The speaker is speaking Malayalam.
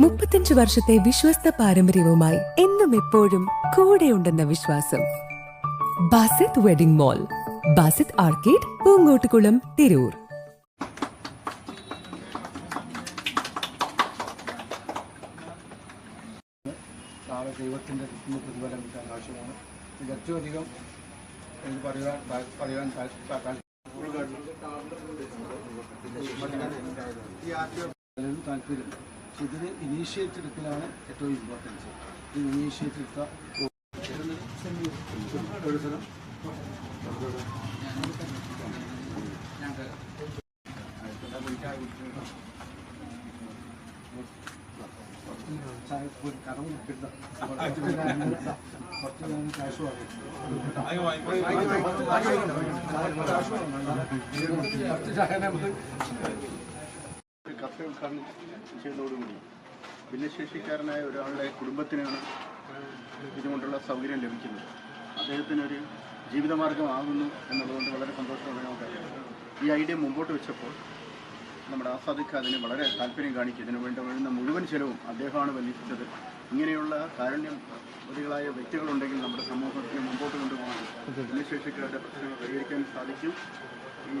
മുപ്പത്തിയഞ്ച് വർഷത്തെ വിശ്വസ്ത പാരമ്പര്യവുമായി എന്നും എപ്പോഴും കൂടെയുണ്ടെന്ന വിശ്വാസം. Basith wedding mall Basith arcade Poongottukulam Tirur. നാളെ പ്രതിഫലം കിട്ടാൻ ആവശ്യമാണ് ഇത് ഏറ്റവും അധികം എനിക്ക് പറയുവാൻ പറയുവാൻ താല്പര്യം താല്പര്യം ഇതിന് ഇനീഷ്യേറ്റ് എടുക്കലാണ് ഏറ്റവും ഇമ്പോർട്ടൻസ് ഈ ഇനീഷ്യേറ്റ് ഒരു സ്ഥലം ചായ ഒരു കഫേ ഉദ്ഘാടനം ചെയ്തതോടുകൂടി ഭിന്നശേഷിക്കാരനായ ഒരാളുടെ കുടുംബത്തിനാണ് ഇതുകൊണ്ടുള്ള സൗകര്യം ലഭിക്കുന്നത്. അദ്ദേഹത്തിനൊരു ജീവിതമാർഗമാകുന്നു എന്നുള്ളതുകൊണ്ട് വളരെ സന്തോഷമുള്ള നമുക്കറിയാം ഈ ഐഡിയ മുമ്പോട്ട് വെച്ചപ്പോൾ നമ്മുടെ ആസാദിക്ക് അതിന് വളരെ താല്പര്യം കാണിക്കും. ഇതിനു വേണ്ട വരുന്ന മുഴുവൻ ചെലവും അദ്ദേഹമാണ് വലിച്ചത് ഇങ്ങനെയുള്ള കാരുണ്യവതികളായ വ്യക്തികളുണ്ടെങ്കിൽ നമ്മുടെ സമൂഹത്തിന് മുമ്പോട്ട് കൊണ്ടുപോകാൻ ഭിന്നശേഷിക്കാരുടെ പ്രശ്നങ്ങൾ പരിഹരിക്കാൻ സാധിക്കും. ഈ